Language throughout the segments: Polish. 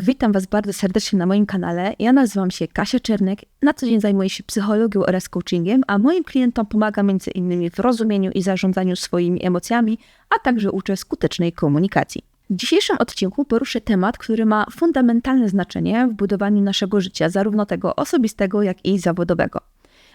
Witam Was bardzo serdecznie na moim kanale. Ja nazywam się Kasia Czernek. Na co dzień zajmuję się psychologią oraz coachingiem, a moim klientom między innymi w rozumieniu i zarządzaniu swoimi emocjami, a także uczę skutecznej komunikacji. W dzisiejszym odcinku poruszę temat, który ma fundamentalne znaczenie w budowaniu naszego życia, zarówno tego osobistego, jak i zawodowego.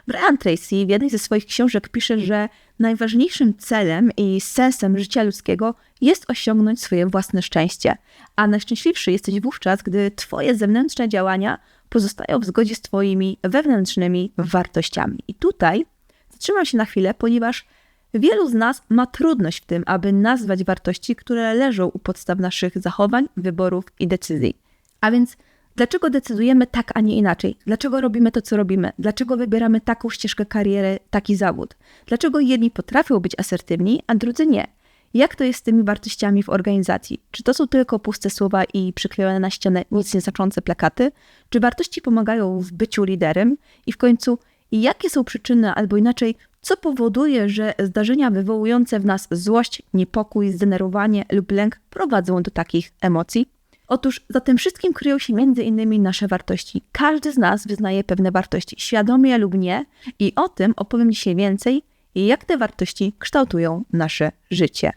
Brian Tracy w jednej ze swoich książek pisze, że najważniejszym celem i sensem życia ludzkiego jest osiągnąć swoje własne szczęście, a najszczęśliwszy jesteś wówczas, gdy Twoje zewnętrzne działania pozostają w zgodzie z Twoimi wewnętrznymi wartościami. I tutaj zatrzymam się na chwilę, ponieważ wielu z nas ma trudność w tym, aby nazwać wartości, które leżą u podstaw naszych zachowań, wyborów i decyzji. A więc Dlaczego decydujemy tak, a nie inaczej? Dlaczego robimy to, co robimy? Dlaczego wybieramy taką ścieżkę kariery, taki zawód? Dlaczego jedni potrafią być asertywni, a drudzy nie? Jak to jest z tymi wartościami w organizacji? Czy to są tylko puste słowa i przyklejone na ścianę nic nie znaczące plakaty? Czy wartości pomagają w byciu liderem? I w końcu, jakie są przyczyny, albo inaczej, co powoduje, że zdarzenia wywołujące w nas złość, niepokój, zdenerwowanie lub lęk prowadzą do takich emocji? Otóż za tym wszystkim kryją się między innymi nasze wartości. Każdy z nas wyznaje pewne wartości, świadomie lub nie, i o tym opowiem dzisiaj więcej, jak te wartości kształtują nasze życie.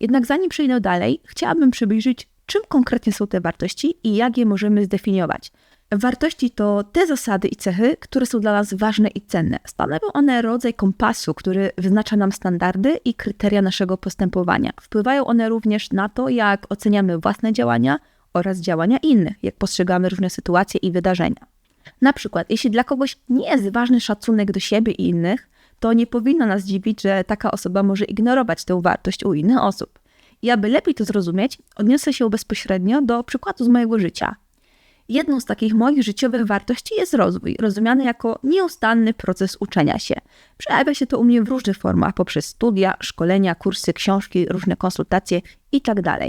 Jednak zanim przejdę dalej, chciałabym przybliżyć, czym konkretnie są te wartości i jak je możemy zdefiniować. Wartości to te zasady i cechy, które są dla nas ważne i cenne. Stanowią one rodzaj kompasu, który wyznacza nam standardy i kryteria naszego postępowania. Wpływają one również na to, jak oceniamy własne działania oraz działania innych, jak postrzegamy różne sytuacje i wydarzenia. Na przykład, jeśli dla kogoś nie jest ważny szacunek do siebie i innych, to nie powinno nas dziwić, że taka osoba może ignorować tę wartość u innych osób. I aby lepiej to zrozumieć, odniosę się bezpośrednio do przykładu z mojego życia – Jedną z takich moich życiowych wartości jest rozwój, rozumiany jako nieustanny proces uczenia się. Przejawia się to u mnie w różnych formach, poprzez studia, szkolenia, kursy, książki, różne konsultacje itd. Tak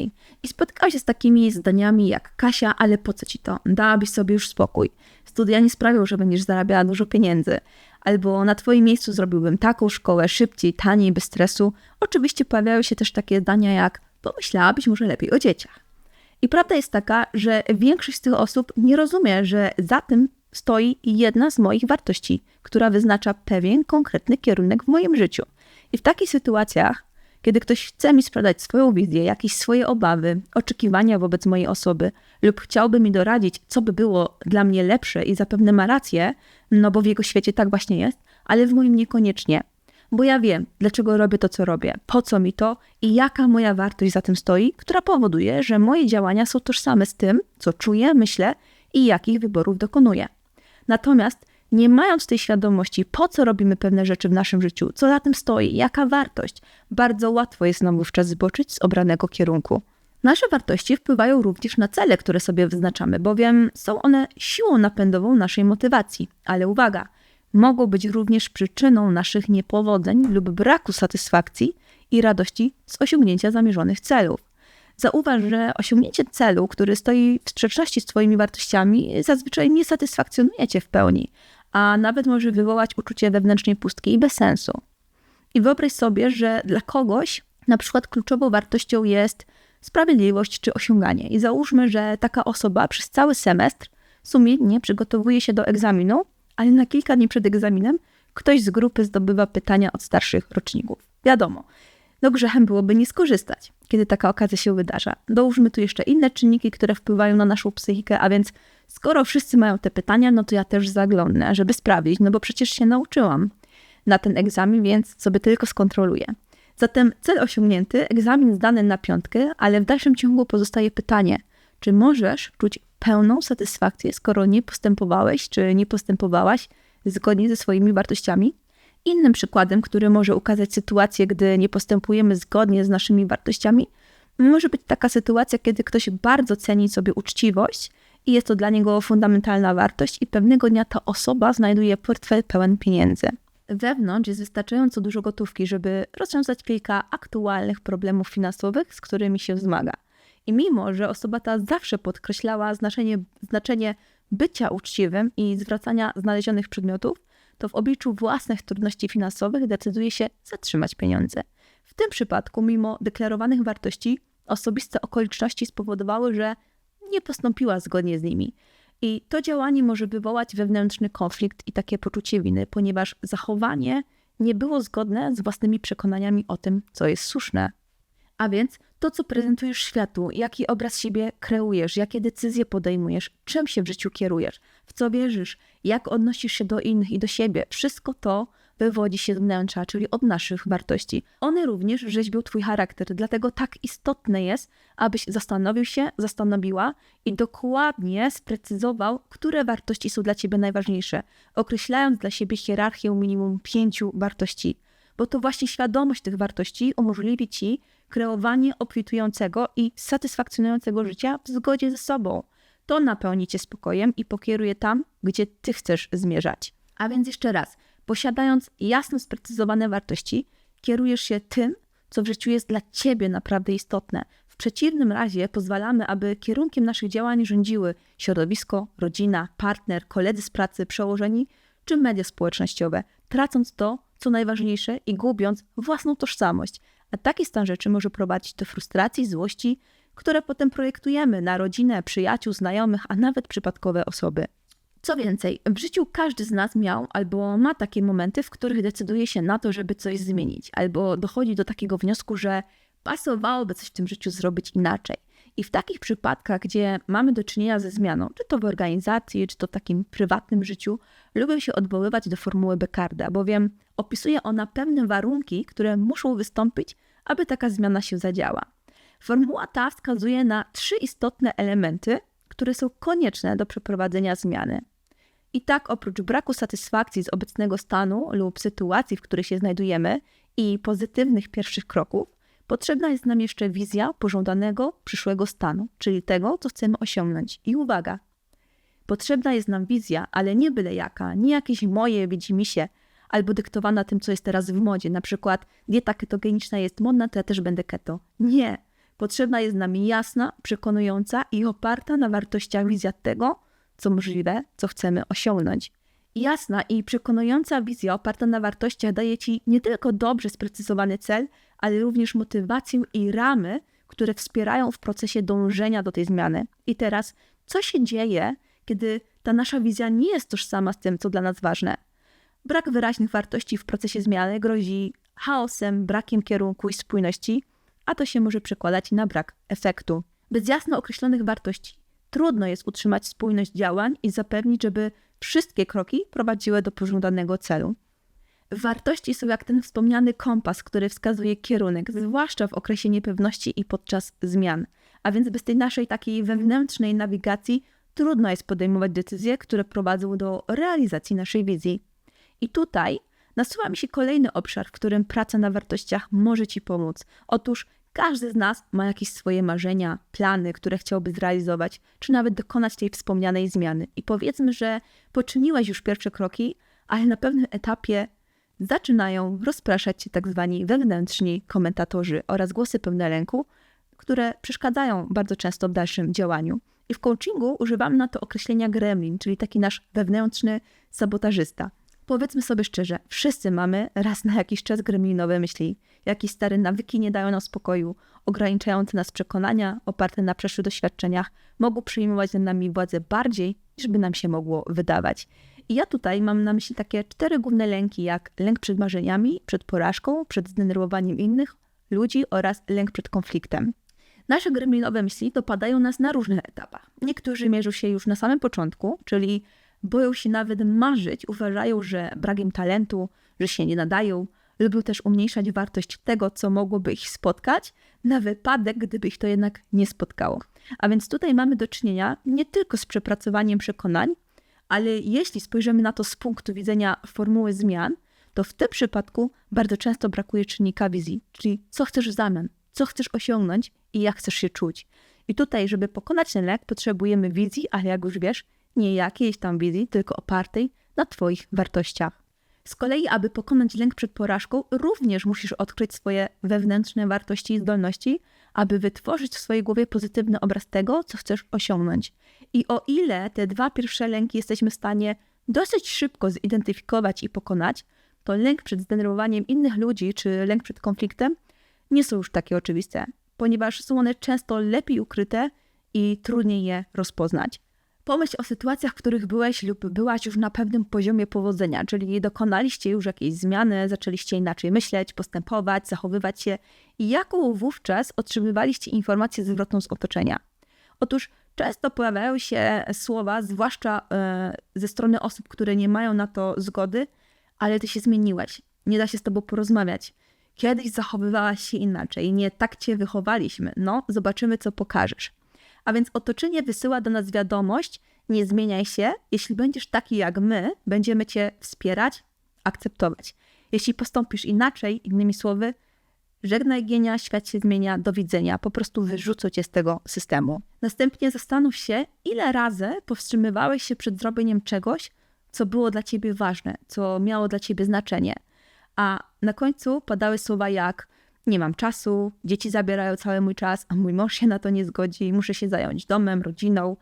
I spotykałam się z takimi zdaniami jak Kasia, ale po co ci to? Dałabyś sobie już spokój. Studia nie sprawią, że będziesz zarabiała dużo pieniędzy. Albo na twoim miejscu zrobiłbym taką szkołę szybciej, taniej, bez stresu. Oczywiście pojawiają się też takie zdania jak pomyślałabyś może lepiej o dzieciach. I prawda jest taka, że większość z tych osób nie rozumie, że za tym stoi jedna z moich wartości, która wyznacza pewien konkretny kierunek w moim życiu. I w takich sytuacjach, kiedy ktoś chce mi sprzedać swoją wizję, jakieś swoje obawy, oczekiwania wobec mojej osoby, lub chciałby mi doradzić, co by było dla mnie lepsze i zapewne ma rację, no bo w jego świecie tak właśnie jest, ale w moim niekoniecznie, bo ja wiem, dlaczego robię to, co robię, po co mi to i jaka moja wartość za tym stoi, która powoduje, że moje działania są tożsame z tym, co czuję, myślę i jakich wyborów dokonuję. Natomiast nie mając tej świadomości, po co robimy pewne rzeczy w naszym życiu, co za tym stoi, jaka wartość, bardzo łatwo jest nam wówczas zboczyć z obranego kierunku. Nasze wartości wpływają również na cele, które sobie wyznaczamy, bowiem są one siłą napędową naszej motywacji. Ale uwaga, mogą być również przyczyną naszych niepowodzeń lub braku satysfakcji i radości z osiągnięcia zamierzonych celów. Zauważ, że osiągnięcie celu, który stoi w sprzeczności z Twoimi wartościami, zazwyczaj nie satysfakcjonuje Cię w pełni, a nawet może wywołać uczucie wewnętrznej pustki i bezsensu. I wyobraź sobie, że dla kogoś na przykład kluczową wartością jest sprawiedliwość czy osiąganie. I załóżmy, że taka osoba przez cały semestr sumiennie przygotowuje się do egzaminu ale na kilka dni przed egzaminem ktoś z grupy zdobywa pytania od starszych roczników. Wiadomo, no grzechem byłoby nie skorzystać, kiedy taka okazja się wydarza. Dołóżmy tu jeszcze inne czynniki, które wpływają na naszą psychikę, a więc skoro wszyscy mają te pytania, no to ja też zaglądnę, żeby sprawdzić, no bo przecież się nauczyłam na ten egzamin, więc sobie tylko skontroluję. Zatem cel osiągnięty, egzamin zdany na piątkę, ale w dalszym ciągu pozostaje pytanie, czy możesz czuć pełną satysfakcję, skoro nie postępowałeś czy nie postępowałaś zgodnie ze swoimi wartościami? Innym przykładem, który może ukazać sytuację, gdy nie postępujemy zgodnie z naszymi wartościami, może być taka sytuacja, kiedy ktoś bardzo ceni sobie uczciwość i jest to dla niego fundamentalna wartość, i pewnego dnia ta osoba znajduje portfel pełen pieniędzy. Wewnątrz jest wystarczająco dużo gotówki, żeby rozwiązać kilka aktualnych problemów finansowych, z którymi się zmaga. I mimo, że osoba ta zawsze podkreślała znaczenie, znaczenie bycia uczciwym i zwracania znalezionych przedmiotów, to w obliczu własnych trudności finansowych decyduje się zatrzymać pieniądze. W tym przypadku, mimo deklarowanych wartości, osobiste okoliczności spowodowały, że nie postąpiła zgodnie z nimi. I to działanie może wywołać wewnętrzny konflikt i takie poczucie winy, ponieważ zachowanie nie było zgodne z własnymi przekonaniami o tym, co jest słuszne. A więc to, co prezentujesz światu, jaki obraz siebie kreujesz, jakie decyzje podejmujesz, czym się w życiu kierujesz, w co wierzysz, jak odnosisz się do innych i do siebie, wszystko to wywodzi się z wnętrza, czyli od naszych wartości. One również rzeźbią Twój charakter, dlatego tak istotne jest, abyś zastanowił się, zastanowiła i dokładnie sprecyzował, które wartości są dla Ciebie najważniejsze, określając dla siebie hierarchię minimum pięciu wartości. Bo to właśnie świadomość tych wartości umożliwi Ci kreowanie obfitującego i satysfakcjonującego życia w zgodzie ze sobą. To napełni Cię spokojem i pokieruje tam, gdzie Ty chcesz zmierzać. A więc jeszcze raz, posiadając jasno sprecyzowane wartości, kierujesz się tym, co w życiu jest dla Ciebie naprawdę istotne. W przeciwnym razie pozwalamy, aby kierunkiem naszych działań rządziły środowisko, rodzina, partner, koledzy z pracy, przełożeni czy media społecznościowe, tracąc to, co najważniejsze i gubiąc własną tożsamość. A taki stan rzeczy może prowadzić do frustracji, złości, które potem projektujemy na rodzinę, przyjaciół, znajomych, a nawet przypadkowe osoby. Co więcej, w życiu każdy z nas miał albo ma takie momenty, w których decyduje się na to, żeby coś zmienić, albo dochodzi do takiego wniosku, że pasowałoby coś w tym życiu zrobić inaczej. I w takich przypadkach, gdzie mamy do czynienia ze zmianą, czy to w organizacji, czy to w takim prywatnym życiu, lubię się odwoływać do formuły Beckarda, bowiem opisuje ona pewne warunki, które muszą wystąpić, aby taka zmiana się zadziała. Formuła ta wskazuje na trzy istotne elementy, które są konieczne do przeprowadzenia zmiany. I tak, oprócz braku satysfakcji z obecnego stanu lub sytuacji, w której się znajdujemy, i pozytywnych pierwszych kroków, potrzebna jest nam jeszcze wizja pożądanego przyszłego stanu, czyli tego, co chcemy osiągnąć. I uwaga, potrzebna jest nam wizja, ale nie byle jaka, nie jakieś moje widzimisię, albo dyktowana tym, co jest teraz w modzie. Na przykład dieta ketogeniczna jest modna, to ja też będę keto. Nie. Potrzebna jest nam jasna, przekonująca i oparta na wartościach wizja tego, co możliwe, co chcemy osiągnąć. Jasna i przekonująca wizja oparta na wartościach daje Ci nie tylko dobrze sprecyzowany cel, ale również motywację i ramy, które wspierają w procesie dążenia do tej zmiany. I teraz, co się dzieje, kiedy ta nasza wizja nie jest tożsama z tym, co dla nas ważne? Brak wyraźnych wartości w procesie zmiany grozi chaosem, brakiem kierunku i spójności, a to się może przekładać na brak efektu. Bez jasno określonych wartości trudno jest utrzymać spójność działań i zapewnić, żeby wszystkie kroki prowadziły do pożądanego celu. Wartości są jak ten wspomniany kompas, który wskazuje kierunek, zwłaszcza w okresie niepewności i podczas zmian. A więc bez tej naszej takiej wewnętrznej nawigacji trudno jest podejmować decyzje, które prowadzą do realizacji naszej wizji. I tutaj nasuwa mi się kolejny obszar, w którym praca na wartościach może Ci pomóc. Otóż każdy z nas ma jakieś swoje marzenia, plany, które chciałby zrealizować, czy nawet dokonać tej wspomnianej zmiany. I powiedzmy, że poczyniłeś już pierwsze kroki, ale na pewnym etapie zaczynają rozpraszać cię tak zwani wewnętrzni komentatorzy oraz głosy pełne lęku, które przeszkadzają bardzo często w dalszym działaniu. I w coachingu używamy na to określenia gremlin, czyli taki nasz wewnętrzny sabotażysta. Powiedzmy sobie szczerze, wszyscy mamy raz na jakiś czas gremlinowe myśli. Jakieś stare nawyki nie dają nam spokoju, ograniczające nas przekonania, oparte na przeszłych doświadczeniach, mogą przyjmować nad nami władzę bardziej, niż by nam się mogło wydawać. I ja tutaj mam na myśli takie cztery główne lęki, jak lęk przed marzeniami, przed porażką, przed zdenerwowaniem innych ludzi oraz lęk przed konfliktem. Nasze gremlinowe myśli dopadają nas na różnych etapach. Niektórzy mierzą się już na samym początku, czyli boją się nawet marzyć, uważają, że brak im talentu, że się nie nadają, lubią też umniejszać wartość tego, co mogłoby ich spotkać, na wypadek, gdyby ich to jednak nie spotkało. A więc tutaj mamy do czynienia nie tylko z przepracowaniem przekonań, ale jeśli spojrzymy na to z punktu widzenia formuły zmian, to w tym przypadku bardzo często brakuje czynnika wizji, czyli co chcesz w zamian, co chcesz osiągnąć i jak chcesz się czuć. I tutaj, żeby pokonać ten lek, potrzebujemy wizji, ale jak już wiesz, nie jakiejś tam wizji, tylko opartej na Twoich wartościach. Z kolei, aby pokonać lęk przed porażką, również musisz odkryć swoje wewnętrzne wartości i zdolności, aby wytworzyć w swojej głowie pozytywny obraz tego, co chcesz osiągnąć. I o ile te dwa pierwsze lęki jesteśmy w stanie dosyć szybko zidentyfikować i pokonać, to lęk przed zdenerwowaniem innych ludzi czy lęk przed konfliktem nie są już takie oczywiste, ponieważ są one często lepiej ukryte i trudniej je rozpoznać. Pomyśl o sytuacjach, w których byłeś lub byłaś już na pewnym poziomie powodzenia, czyli dokonaliście już jakiejś zmiany, zaczęliście inaczej myśleć, postępować, zachowywać się i jaką wówczas otrzymywaliście informację zwrotną z otoczenia. Otóż często pojawiają się słowa, zwłaszcza e, ze strony osób, które nie mają na to zgody, ale ty się zmieniłeś, nie da się z tobą porozmawiać. Kiedyś zachowywałaś się inaczej, nie tak cię wychowaliśmy. No, zobaczymy, co pokażesz. A więc otoczenie wysyła do nas wiadomość: nie zmieniaj się, jeśli będziesz taki jak my, będziemy cię wspierać, akceptować. Jeśli postąpisz inaczej, innymi słowy, żegnaj genia, świat się zmienia, do widzenia, po prostu wyrzucę cię z tego systemu. Następnie zastanów się, ile razy powstrzymywałeś się przed zrobieniem czegoś, co było dla ciebie ważne, co miało dla ciebie znaczenie. A na końcu padały słowa jak nie mam czasu, dzieci zabierają cały mój czas, a mój mąż się na to nie zgodzi, muszę się zająć domem, rodziną,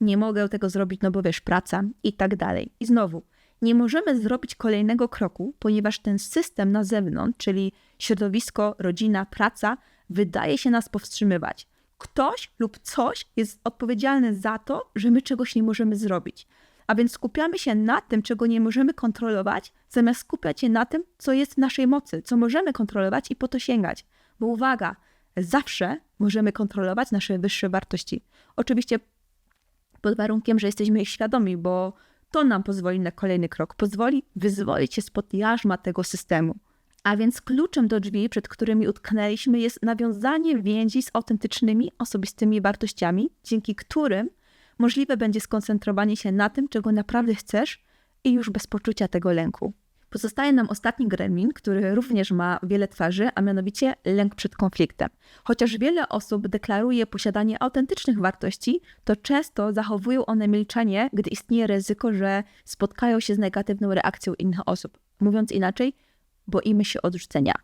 nie mogę tego zrobić, no bo wiesz, praca i tak dalej. I znowu, nie możemy zrobić kolejnego kroku, ponieważ ten system na zewnątrz, czyli środowisko, rodzina, praca, wydaje się nas powstrzymywać. Ktoś lub coś jest odpowiedzialny za to, że my czegoś nie możemy zrobić. A więc skupiamy się na tym, czego nie możemy kontrolować, zamiast skupiać się na tym, co jest w naszej mocy, co możemy kontrolować i po to sięgać. Bo uwaga, zawsze możemy kontrolować nasze wyższe wartości. Oczywiście pod warunkiem, że jesteśmy ich świadomi, bo to nam pozwoli na kolejny krok, pozwoli wyzwolić się spod jarzma tego systemu. A więc kluczem do drzwi, przed którymi utknęliśmy, jest nawiązanie więzi z autentycznymi, osobistymi wartościami, dzięki którym możliwe będzie skoncentrowanie się na tym, czego naprawdę chcesz i już bez poczucia tego lęku. Pozostaje nam ostatni gremlin, który również ma wiele twarzy, a mianowicie lęk przed konfliktem. Chociaż wiele osób deklaruje posiadanie autentycznych wartości, to często zachowują one milczenie, gdy istnieje ryzyko, że spotkają się z negatywną reakcją innych osób. Mówiąc inaczej, boimy się odrzucenia.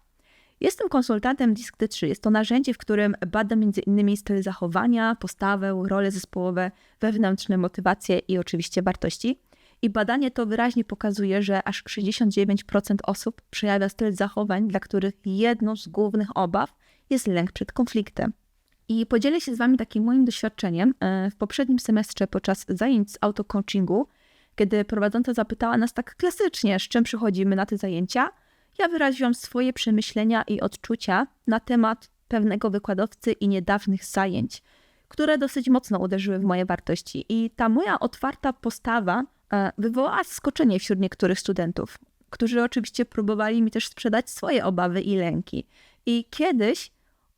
Jestem konsultantem DISC-T3. Jest to narzędzie, w którym badam m.in. styl zachowania, postawę, role zespołowe, wewnętrzne motywacje i oczywiście wartości. I badanie to wyraźnie pokazuje, że aż 69% osób przejawia styl zachowań, dla których jedną z głównych obaw jest lęk przed konfliktem. I podzielę się z Wami takim moim doświadczeniem. E, w poprzednim semestrze podczas zajęć z autocoachingu, kiedy prowadząca zapytała nas tak klasycznie, z czym przychodzimy na te zajęcia – ja wyraziłam swoje przemyślenia i odczucia na temat pewnego wykładowcy i niedawnych zajęć, które dosyć mocno uderzyły w moje wartości. I ta moja otwarta postawa e, wywołała zaskoczenie wśród niektórych studentów, którzy oczywiście próbowali mi też sprzedać swoje obawy i lęki. I kiedyś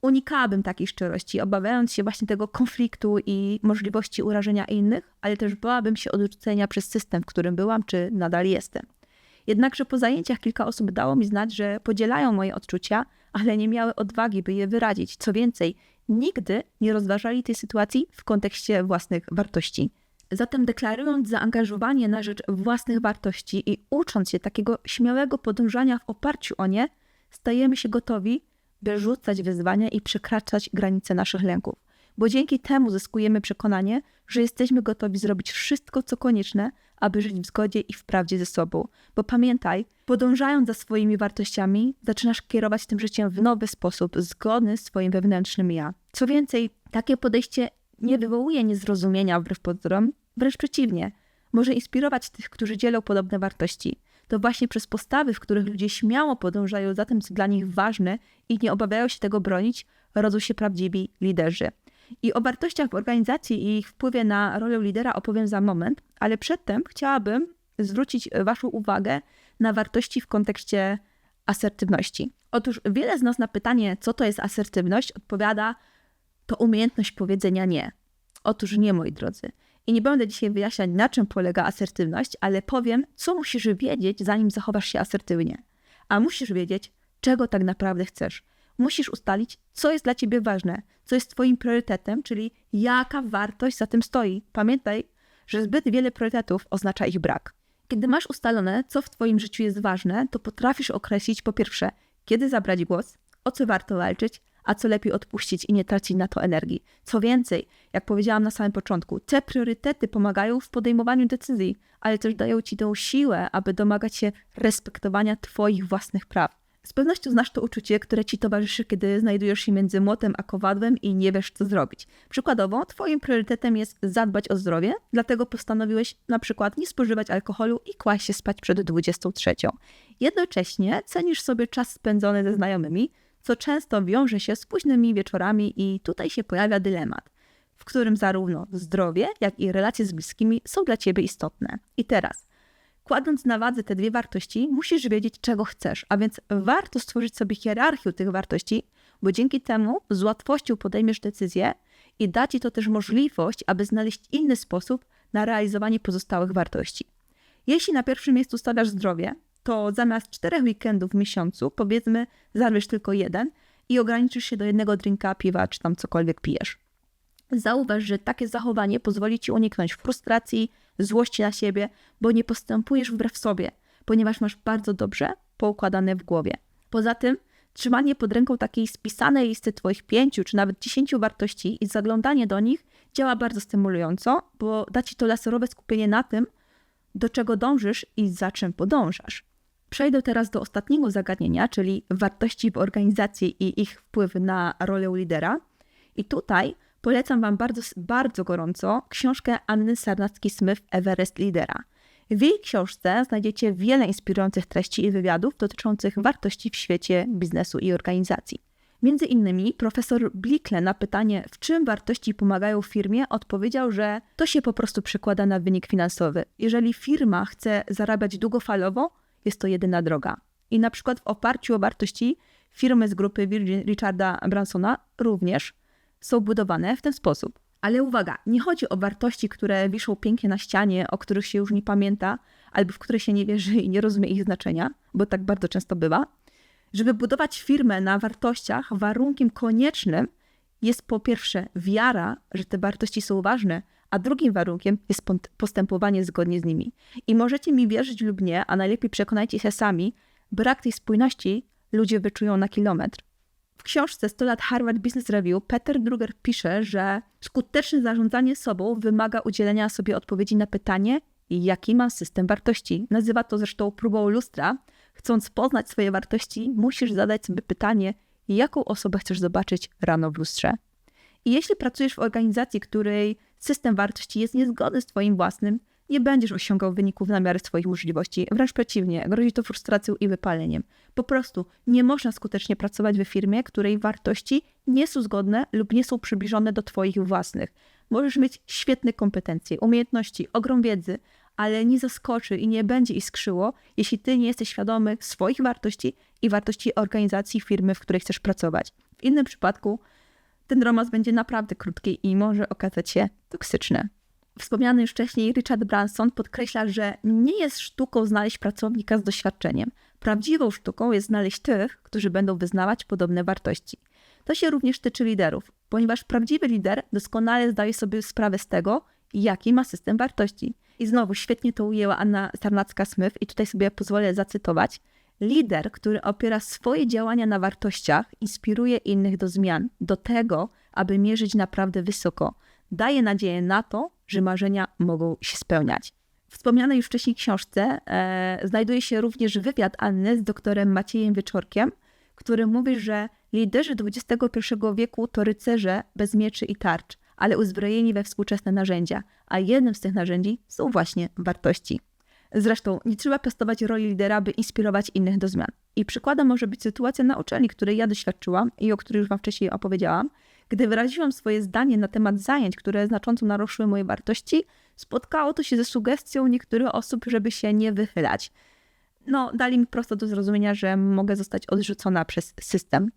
unikałabym takiej szczerości, obawiając się właśnie tego konfliktu i możliwości urażenia innych, ale też bałabym się odrzucenia przez system, w którym byłam, czy nadal jestem. Jednakże po zajęciach kilka osób dało mi znać, że podzielają moje odczucia, ale nie miały odwagi, by je wyrazić. Co więcej, nigdy nie rozważali tej sytuacji w kontekście własnych wartości. Zatem deklarując zaangażowanie na rzecz własnych wartości i ucząc się takiego śmiałego podążania w oparciu o nie, stajemy się gotowi, by rzucać wyzwania i przekraczać granice naszych lęków bo dzięki temu zyskujemy przekonanie, że jesteśmy gotowi zrobić wszystko, co konieczne, aby żyć w zgodzie i w prawdzie ze sobą. Bo pamiętaj, podążając za swoimi wartościami, zaczynasz kierować tym życiem w nowy sposób, zgodny z swoim wewnętrznym ja. Co więcej, takie podejście nie wywołuje niezrozumienia wbrew pozorom, wręcz przeciwnie, może inspirować tych, którzy dzielą podobne wartości. To właśnie przez postawy, w których ludzie śmiało podążają za tym, co dla nich ważne i nie obawiają się tego bronić, rodzą się prawdziwi liderzy. I o wartościach w organizacji i ich wpływie na rolę lidera opowiem za moment, ale przedtem chciałabym zwrócić Waszą uwagę na wartości w kontekście asertywności. Otóż wiele z nas na pytanie, co to jest asertywność, odpowiada, to umiejętność powiedzenia nie. Otóż nie, moi drodzy. I nie będę dzisiaj wyjaśniać, na czym polega asertywność, ale powiem, co musisz wiedzieć, zanim zachowasz się asertywnie. A musisz wiedzieć, czego tak naprawdę chcesz musisz ustalić, co jest dla ciebie ważne, co jest twoim priorytetem, czyli jaka wartość za tym stoi. Pamiętaj, że zbyt wiele priorytetów oznacza ich brak. Kiedy masz ustalone, co w twoim życiu jest ważne, to potrafisz określić po pierwsze, kiedy zabrać głos, o co warto walczyć, a co lepiej odpuścić i nie tracić na to energii. Co więcej, jak powiedziałam na samym początku, te priorytety pomagają w podejmowaniu decyzji, ale też dają ci tę siłę, aby domagać się respektowania Twoich własnych praw. Z pewnością znasz to uczucie, które ci towarzyszy, kiedy znajdujesz się między młotem a kowadłem i nie wiesz, co zrobić. Przykładowo, twoim priorytetem jest zadbać o zdrowie, dlatego postanowiłeś na przykład nie spożywać alkoholu i kłaść się spać przed 23. Jednocześnie cenisz sobie czas spędzony ze znajomymi, co często wiąże się z późnymi wieczorami i tutaj się pojawia dylemat, w którym zarówno zdrowie, jak i relacje z bliskimi są dla ciebie istotne. I teraz, kładąc na wadze te dwie wartości, musisz wiedzieć, czego chcesz, a więc warto stworzyć sobie hierarchię tych wartości, bo dzięki temu z łatwością podejmiesz decyzję i da ci to też możliwość, aby znaleźć inny sposób na realizowanie pozostałych wartości. Jeśli na pierwszym miejscu stawiasz zdrowie, to zamiast czterech weekendów w miesiącu, powiedzmy, zarwiesz tylko jeden i ograniczysz się do jednego drinka piwa, czy tam cokolwiek pijesz. Zauważ, że takie zachowanie pozwoli ci uniknąć frustracji, złości na siebie, bo nie postępujesz wbrew sobie, ponieważ masz bardzo dobrze poukładane w głowie. Poza tym, trzymanie pod ręką takiej spisanej listy Twoich pięciu czy nawet dziesięciu wartości i zaglądanie do nich działa bardzo stymulująco, bo da Ci to laserowe skupienie na tym, do czego dążysz i za czym podążasz. Przejdę teraz do ostatniego zagadnienia, czyli wartości w organizacji i ich wpływ na rolę lidera. I tutaj polecam Wam bardzo, bardzo gorąco książkę Anny Sarnacki-Smith Everest Lidera. W jej książce znajdziecie wiele inspirujących treści i wywiadów dotyczących wartości w świecie biznesu i organizacji. Między innymi profesor Blikle na pytanie, w czym wartości pomagają firmie, odpowiedział, że to się po prostu przekłada na wynik finansowy. Jeżeli firma chce zarabiać długofalowo, jest to jedyna droga. I na przykład w oparciu o wartości firmy z grupy Richarda Bransona również są budowane w ten sposób. Ale uwaga, nie chodzi o wartości, które wiszą pięknie na ścianie, o których się już nie pamięta, albo w które się nie wierzy i nie rozumie ich znaczenia, bo tak bardzo często bywa. Żeby budować firmę na wartościach, warunkiem koniecznym jest po pierwsze wiara, że te wartości są ważne, a drugim warunkiem jest postępowanie zgodnie z nimi. I możecie mi wierzyć lub nie, a najlepiej przekonajcie się sami, brak tej spójności ludzie wyczują na kilometr. W książce 100 lat Harvard Business Review Peter Drucker pisze, że skuteczne zarządzanie sobą wymaga udzielenia sobie odpowiedzi na pytanie, jaki ma system wartości. Nazywa to zresztą próbą lustra. Chcąc poznać swoje wartości, musisz zadać sobie pytanie, jaką osobę chcesz zobaczyć rano w lustrze. I jeśli pracujesz w organizacji, której system wartości jest niezgodny z Twoim własnym, nie będziesz osiągał wyników na miarę swoich możliwości. Wręcz przeciwnie, grozi to frustracją i wypaleniem. Po prostu nie można skutecznie pracować we firmie, której wartości nie są zgodne lub nie są przybliżone do Twoich własnych. Możesz mieć świetne kompetencje, umiejętności, ogrom wiedzy, ale nie zaskoczy i nie będzie iskrzyło, jeśli Ty nie jesteś świadomy swoich wartości i wartości organizacji, firmy, w której chcesz pracować. W innym przypadku ten romans będzie naprawdę krótki i może okazać się toksyczny. Wspomniany już wcześniej Richard Branson podkreśla, że nie jest sztuką znaleźć pracownika z doświadczeniem. Prawdziwą sztuką jest znaleźć tych, którzy będą wyznawać podobne wartości. To się również tyczy liderów, ponieważ prawdziwy lider doskonale zdaje sobie sprawę z tego, jaki ma system wartości. I znowu świetnie to ujęła Anna Sarnacka-Smith i tutaj sobie pozwolę zacytować. Lider, który opiera swoje działania na wartościach, inspiruje innych do zmian, do tego, aby mierzyć naprawdę wysoko. Daje nadzieję na to, że marzenia mogą się spełniać. W wspomnianej już wcześniej książce e, znajduje się również wywiad Anny z doktorem Maciejem Wieczorkiem, który mówi, że liderzy XXI wieku to rycerze bez mieczy i tarcz, ale uzbrojeni we współczesne narzędzia, a jednym z tych narzędzi są właśnie wartości. Zresztą nie trzeba piastować roli lidera, by inspirować innych do zmian. I przykładem może być sytuacja na uczelni, której ja doświadczyłam i o której już Wam wcześniej opowiedziałam. Gdy wyraziłam swoje zdanie na temat zajęć, które znacząco naruszyły moje wartości, spotkało to się ze sugestią niektórych osób, żeby się nie wychylać. No, dali mi prosto do zrozumienia, że mogę zostać odrzucona przez system.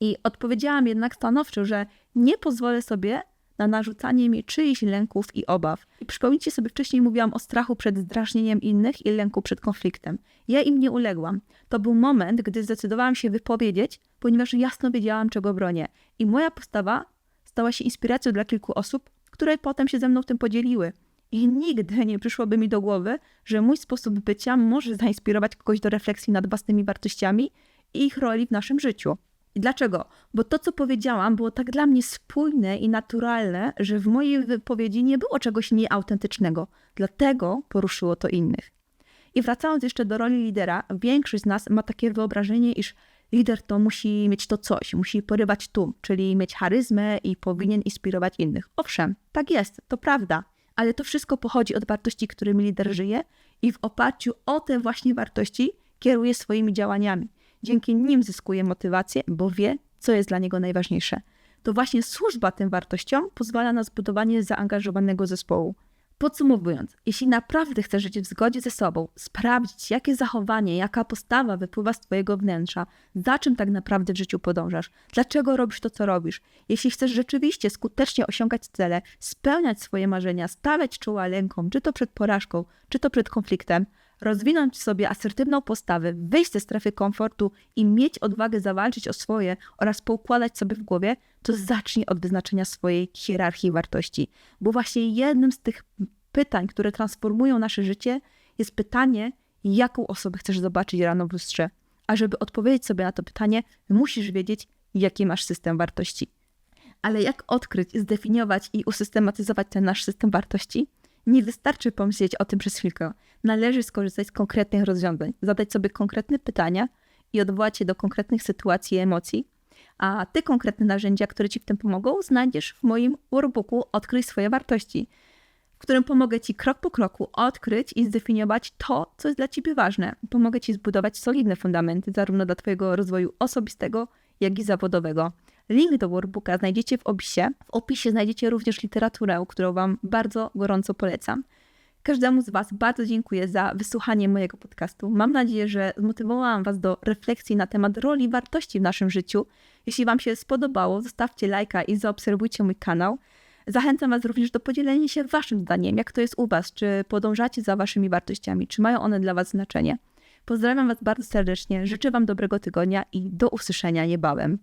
I odpowiedziałam jednak stanowczo, że nie pozwolę sobie na narzucanie mi czyichś lęków i obaw. I przypomnijcie sobie, wcześniej mówiłam o strachu przed zdrażnieniem innych i lęku przed konfliktem. Ja im nie uległam. To był moment, gdy zdecydowałam się wypowiedzieć, ponieważ jasno wiedziałam, czego bronię. I moja postawa stała się inspiracją dla kilku osób, które potem się ze mną tym podzieliły. I nigdy nie przyszłoby mi do głowy, że mój sposób bycia może zainspirować kogoś do refleksji nad własnymi wartościami i ich roli w naszym życiu. I dlaczego? Bo to, co powiedziałam, było tak dla mnie spójne i naturalne, że w mojej wypowiedzi nie było czegoś nieautentycznego. Dlatego poruszyło to innych. I wracając jeszcze do roli lidera, większość z nas ma takie wyobrażenie, iż lider to musi mieć to coś, musi porywać tłum, czyli mieć charyzmę i powinien inspirować innych. Owszem, tak jest, to prawda, ale to wszystko pochodzi od wartości, którymi lider żyje i w oparciu o te właśnie wartości kieruje swoimi działaniami. Dzięki nim zyskuje motywację, bo wie, co jest dla niego najważniejsze. To właśnie służba tym wartościom pozwala na zbudowanie zaangażowanego zespołu. Podsumowując, jeśli naprawdę chcesz żyć w zgodzie ze sobą, sprawdzić, jakie zachowanie, jaka postawa wypływa z Twojego wnętrza, za czym tak naprawdę w życiu podążasz, dlaczego robisz to, co robisz, jeśli chcesz rzeczywiście skutecznie osiągać cele, spełniać swoje marzenia, stawiać czoła lękom, czy to przed porażką, czy to przed konfliktem, rozwinąć w sobie asertywną postawę, wyjść ze strefy komfortu i mieć odwagę zawalczyć o swoje oraz poukładać sobie w głowie, to zacznij od wyznaczenia swojej hierarchii wartości. Bo właśnie jednym z tych pytań, które transformują nasze życie, jest pytanie, jaką osobę chcesz zobaczyć rano w lustrze. A żeby odpowiedzieć sobie na to pytanie, musisz wiedzieć, jaki masz system wartości. Ale jak odkryć, zdefiniować i usystematyzować ten nasz system wartości? Nie wystarczy pomyśleć o tym przez chwilkę. Należy skorzystać z konkretnych rozwiązań, zadać sobie konkretne pytania i odwołać się do konkretnych sytuacji i emocji. A te konkretne narzędzia, które Ci w tym pomogą, znajdziesz w moim workbooku Odkryj swoje wartości, w którym pomogę Ci krok po kroku odkryć i zdefiniować to, co jest dla Ciebie ważne. Pomogę Ci zbudować solidne fundamenty zarówno dla Twojego rozwoju osobistego, jak i zawodowego. Link do workbooka znajdziecie w opisie. W opisie znajdziecie również literaturę, którą Wam bardzo gorąco polecam. Każdemu z Was bardzo dziękuję za wysłuchanie mojego podcastu. Mam nadzieję, że zmotywowałam Was do refleksji na temat roli i wartości w naszym życiu. Jeśli Wam się spodobało, zostawcie lajka i zaobserwujcie mój kanał. Zachęcam Was również do podzielenia się Waszym zdaniem, jak to jest u Was, czy podążacie za Waszymi wartościami, czy mają one dla Was znaczenie. Pozdrawiam Was bardzo serdecznie, życzę Wam dobrego tygodnia i do usłyszenia niebawem.